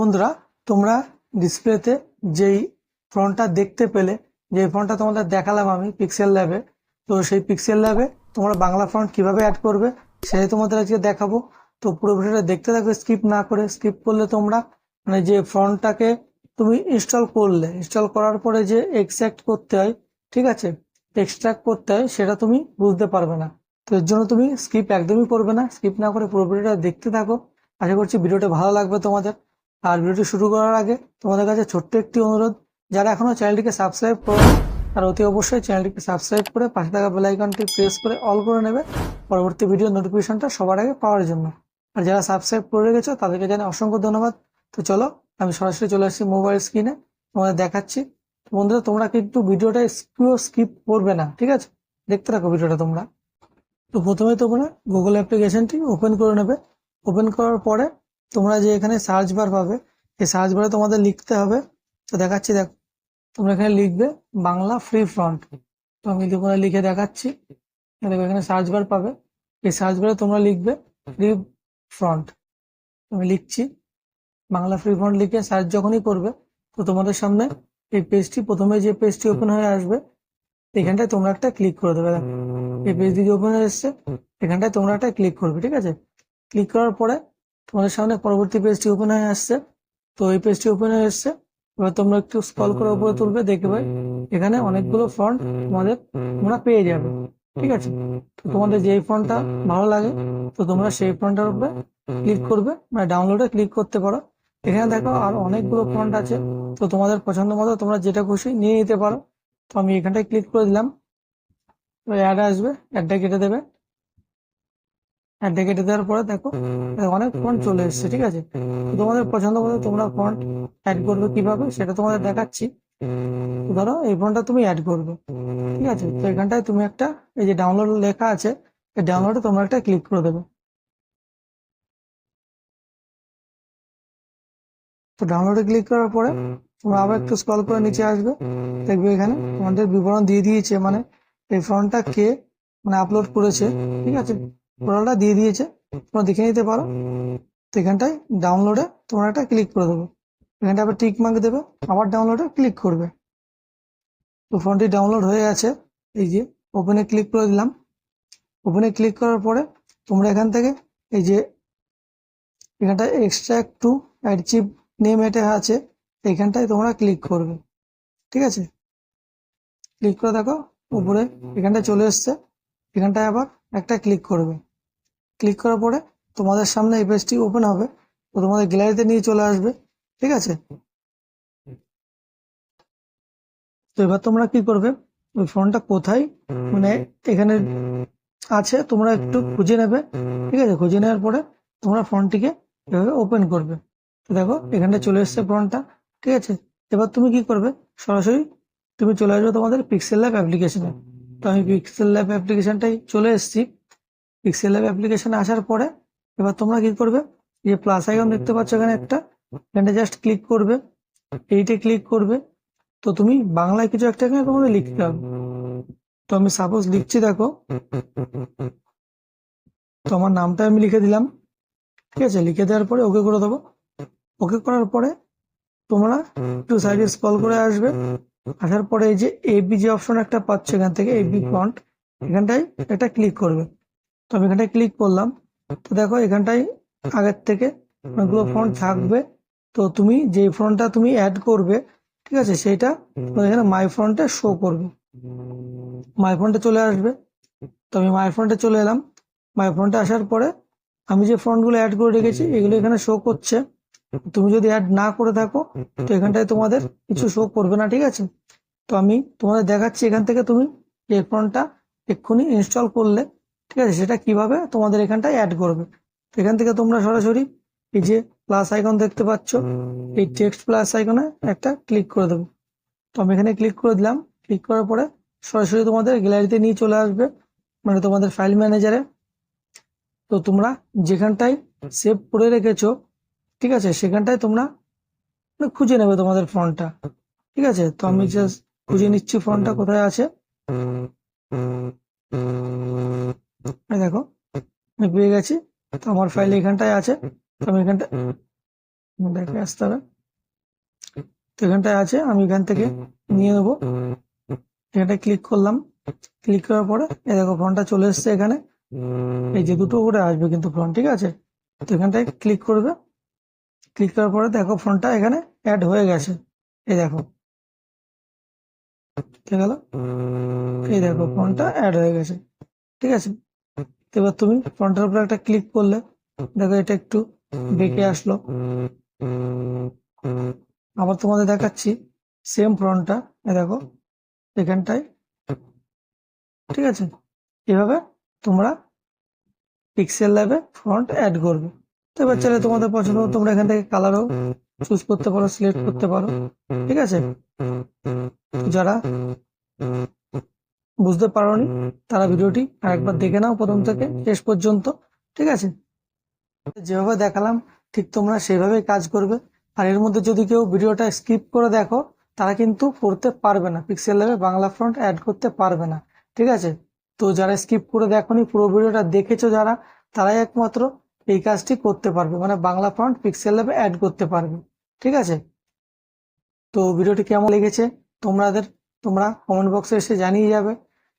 বন্ধুরা, তোমরা ডিসপ্লেতে যেই ফ্রন্টটা দেখতে পেলে যে ফ্রন্টটা তোমাদের দেখালাম আমি পিক্সেল ল্যাবে তো সেই পিক্সেল ল্যাবে তোমরা বাংলা ফ্রন্ট কীভাবে অ্যাড করবে, সেটাই তোমাদের আজকে দেখাবো। তো পুরো ভিডিওটা দেখতে থাকবে স্কিপ না করে স্কিপ করলে তোমরা মানে যে ফ্রন্টটাকে তুমি ইনস্টল করলে ইনস্টল করার পরে যে এক্সট্রাক্ট করতে হয়, ঠিক আছে? এক্সট্রাক্ট করতে হয়, সেটা তুমি বুঝতে পারবে না। তো এর জন্য তুমি স্কিপ একদমই করবে না স্কিপ না করে পুরো ভিডিওটা দেখতে থাকো। আশা করছি ভিডিওটা ভালো লাগবে তোমাদের। আর ভিডিওটি শুরু করার আগে তোমাদের কাছে ছোট্ট একটি অনুরোধ, যারা এখনও চ্যানেলটিকে সাবস্ক্রাইব করো আর অতি অবশ্যই চ্যানেলটিকে সাবস্ক্রাইব করে পাশে থাকা বেল আইকনটি প্রেস করে অল করে নেবে পরবর্তী ভিডিও নোটিফিকেশনটা সবার আগে পাওয়ার জন্য। আর যারা সাবস্ক্রাইব করে রেখেছো, তাদেরকে জানাই অসংখ্য ধন্যবাদ। তো চলো, আমি সরাসরি চলে আসছি মোবাইল স্ক্রিনে তোমাদের দেখাচ্ছি। বন্ধুরা, তোমরা কিন্তু ভিডিওটা পুরো স্কিপ করবে না, ঠিক আছে? দেখতে থাকো ভিডিওটা তোমরা। তো প্রথমে তোমরা গুগল অ্যাপ্লিকেশনটি ওপেন করে নেবে। ওপেন করার পরে তোমরা যে এখানে সার্চ বার পাবে, এই সার্চ বারে তোমাদের লিখতে হবে, তো দেখাচ্ছি দেখো, তোমরা এখানে লিখবে বাংলা ফ্রি ফ্রন্ট তো আমি তোমরা লিখে দেখাচ্ছি দেখো এখানে সার্চ বার পাবে, এই সার্চ বারে তোমরা লিখবে ফ্রি ফ্রন্ট আমি লিখছি, বাংলা ফ্রি ফ্রন্ট লিখে সার্চ যখনই করবে, তো তোমাদের সামনে এই পেজটি প্রথমে যে পেজটি ওপেন হয়ে আসবে, এখানটায় তোমরা একটা ক্লিক করে দেবে, দেখো। এই পেজ দিকে ওপেন হয়ে এসছে, এখানটায় তোমরা একটা ক্লিক করবে, ঠিক আছে? ক্লিক করার পরে তোমাদের সামনে পরবর্তী পেজটি ওপেন হয়ে আসছে। তো এই পেজটি ওপেন হয়ে এসছে এবার তোমরা একটু স্কল করে উপরে তুলবে দেখবে এখানে অনেকগুলো ফন্ট তোমাদের তোমরা পেয়ে যাবে। ঠিক আছে? তো তোমাদের যেই ফন্টটা ভালো লাগে, তো তোমরা সেই ফন্টটার উপরে ক্লিক করবে মানে ডাউনলোডে ক্লিক করতে পারো। এখানে দেখো আর অনেকগুলো ফন্ট আছে, তো তোমাদের পছন্দ মতো তোমরা যেটা খুশি নিয়ে নিতে পারো। তো আমি এখানটায় ক্লিক করে দিলাম। অ্যাড আসবে অ্যাডটা কেটে দেবে। অ্যাডটা কেটে দেওয়ার পরে দেখো অনেক ফন্ট চলে এসেছে ঠিক আছে? তোমাদের পছন্দ মতো তোমরা ফন্ট অ্যাড করবে কীভাবে সেটা তোমাদের দেখাচ্ছি। ধরো এই ফন্টটা তুমি অ্যাড করবে ঠিক আছে? তো এখানটায় তুমি একটা এই যে ডাউনলোড লেখা আছে এই ডাউনলোডে তোমরা একটা ক্লিক করে দেবে। তো ডাউনলোডে ক্লিক করার পরে তোমরা আবার একটু স্ক্রল করে নিচে আসবে। দেখবে এখানে তোমাদের বিবরণ দিয়ে দিয়েছে মানে এই ফর্মটা কে মানে আপলোড করেছে ঠিক আছে? টোটালটা দিয়ে দিয়েছে। তোমরা দেখে নিতে পারো। তো এখানটায় ডাউনলোডে তোমরা একটা ক্লিক করে দেবো। এখানটা আবার টিক মার্ক দেবে। আবার ডাউনলোডে ক্লিক করবে। তো ফোনটি ডাউনলোড হয়ে গেছে। এই যে ওপেনে ক্লিক করে দিলাম। ওপেনে ক্লিক করার পরে তোমরা এখান থেকে এই যে এখানটা এক্সট্রা একটু অ্যাচিভ নেম এটা আছে। এখানটায় তোমরা ক্লিক করবে। ঠিক আছে? ক্লিক করে দেখো। উপরে এখানটায় চলে এসছে। এখানটায় আবার একটা ক্লিক করবে। ক্লিক করার পরে তোমাদের সামনে এই পেজটি ওপেন হবে। তো তোমাদের গ্যালারিতে নিয়ে চলে আসবে, ঠিক আছে? তো এবার তোমরা কি করবে? ওই ফোনটা কোথায়? মানে এখানে আছে, তোমরা একটু খুঁজে নেবে, ঠিক আছে? খুঁজে নেওয়ার পরে তোমরা ফোনটিকে এভাবে ওপেন করবে। তো দেখো এখানটা চলে এসছে ফোনটা, ঠিক আছে? এবার তুমি কি করবে? সরাসরি তুমি চলে আসবে তোমাদের পিক্সেল ল্যাব অ্যাপ্লিকেশনে তো আমি পিক্সেল ল্যাব অ্যাপ্লিকেশনটাই চলে এসেছি। পিক্সেল ল্যাব অ্যাপ্লিকেশনে আসার পরে এবার তোমরা কি করবে? যে প্লাস আইকন দেখতে পাচ্ছ এখানে একটা। এখানে জাস্ট ক্লিক করবে। এইটে ক্লিক করবে। তো তুমি বাংলায় কিছু একটা এখানে তোমাদের লিখতে হবে। তো আমি সাপোজ লিখছি, দেখো। তো আমার নামটা আমি লিখে দিলাম। ঠিক আছে? লিখে দেওয়ার পরে ওকে করে দেবো। ওকে করার পরে তোমরা একটু সাইডে স্ক্রল করে আসবে। আসার পরে এই যে এবি যে অপশন একটা পাচ্ছ এখান থেকে এবি ফন্ট এখানটায় একটা ক্লিক করবে। তো আমি এখানটায় ক্লিক করলাম। তো দেখো এখানটায় আগের থেকে অনেকগুলো ফন্ট থাকবে। তো তুমি যে ফন্টটা তুমি অ্যাড করবে, ঠিক আছে সেটা এখানে মাই ফ্রন্টে শো করবে। মাই ফ্রন্টে চলে আসবে। তো আমি মাই ফ্রন্টে চলে এলাম। মাই ফ্রন্টে আসার পরে আমি যে ফন্টগুলো অ্যাড করে রেখেছি, এগুলো এখানে শো করছে। তুমি যদি অ্যাড না করে থাকো, তো এখানটায় তোমাদের কিছু শো করবে না, ঠিক আছে? তো আমি তোমাদের দেখাচ্ছি এখান থেকে তুমি এই ফোনটা এক্ষুনি ইনস্টল করলে ঠিক আছে? সেটা কীভাবে? তোমাদের এখানটায় অ্যাড করবে। তো এখান থেকে তোমরা সরাসরি এই যে প্লাস আইকন দেখতে পাচ্ছ এই টেক্সট প্লাস আইকনে একটা ক্লিক করে দেবো। তো আমি এখানে ক্লিক করে দিলাম। ক্লিক করার পরে সরাসরি তোমাদের গ্যালারিতে নিয়ে চলে আসবে মানে তোমাদের ফাইল ম্যানেজারে তো তোমরা যেখানটায় সেভ করে রেখেছো ঠিক আছে? সেখানটায় তোমরা মানে খুঁজে নেবে তোমাদের ফোনটা। ঠিক আছে? তো আমি জাস্ট খুঁজে নিচ্ছি ফোনটা কোথায় আছে। দেখো, আমি পেয়ে গেছি। তো আমার ফাইল এখানটায় আছে। তো আমি এখানটা দেখে আসতে হবে। তো এখানটায় আছে, আমি এখান থেকে নিয়ে নেব। এখানটায় ক্লিক করলাম। ক্লিক করার পরে, এই দেখো ফোনটা চলে এসছে এখানে। এই যে দুটো করে আসবে কিন্তু ফোন ঠিক আছে? তো এখানটায় ক্লিক করবে। ক্লিক করার পরে দেখো ফোনটা এখানে অ্যাড হয়ে গেছে। এই দেখো। গেল? এই দেখো ফোনটা অ্যাড হয়ে গেছে। ঠিক আছে? এবার তুমি ফ্রন্টের উপরে একটা ক্লিক করলে, দেখো এটা একটু বেঁকে আসলো। আবার তোমাদের দেখাচ্ছি সেম ফ্রন্টটা দেখো, এখানটায়। ঠিক আছে? এভাবে তোমরা পিক্সেল ল্যাবে ফ্রন্ট অ্যাড করবে। তো এবার চাইলে তোমাদের পছন্দ তোমরা এখান থেকে কালারও চুজ করতে পারো সিলেক্ট করতে পারো। ঠিক আছে? যারা বুঝতে পারোনি। তারা ভিডিওটি আরেকবার দেখে নাও প্রথম থেকে শেষ পর্যন্ত ঠিক আছে? যেভাবে দেখালাম ঠিক তোমরা সেভাবেই কাজ করবে। আর এর মধ্যে যদি কেউ ভিডিওটা স্কিপ করে দেখো তারা কিন্তু করতে পারবে না। পিক্সেল ল্যাবে বাংলা ফ্রন্ট অ্যাড করতে পারবে না ঠিক আছে? তো যারা স্কিপ করে দেখোনি পুরো ভিডিওটা দেখেছ যারা তারাই একমাত্র এই কাজটি করতে পারবে। মানে বাংলা ফ্রন্ট পিক্সেল ল্যাবে অ্যাড করতে পারবে ঠিক আছে? তো ভিডিওটি কেমন লেগেছে তোমাদের তোমরা কমেন্ট বক্সে এসে জানিয়ে যাবে।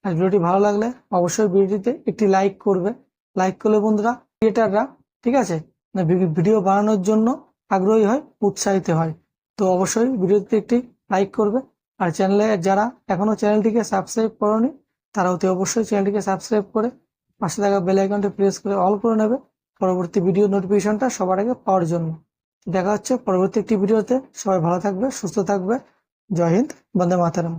আর ভিডিওটি ভালো লাগলে অবশ্যই ভিডিওটিতে একটি লাইক করবে। লাইক করলে বন্ধুরা ক্রিয়েটাররা ঠিক আছে? ভিডিও বানানোর জন্য আগ্রহী হয়, উৎসাহিত হয়। তো অবশ্যই ভিডিওতে একটি লাইক করবে। আর চ্যানেলে যারা এখনও চ্যানেলটিকে সাবস্ক্রাইব করনি, তারা অতি অবশ্যই চ্যানেলটিকে সাবস্ক্রাইব করে পাশে থাকা বেল আইকনটি প্রেস করে অল করে নেবে। পরবর্তী ভিডিও নোটিফিকেশনটা সবার আগে পাওয়ার জন্য। দেখা হচ্ছে পরবর্তী একটি ভিডিওতে সবাই ভালো থাকবে, সুস্থ থাকবে। জয় হিন্দ, বন্দে মাতারাম।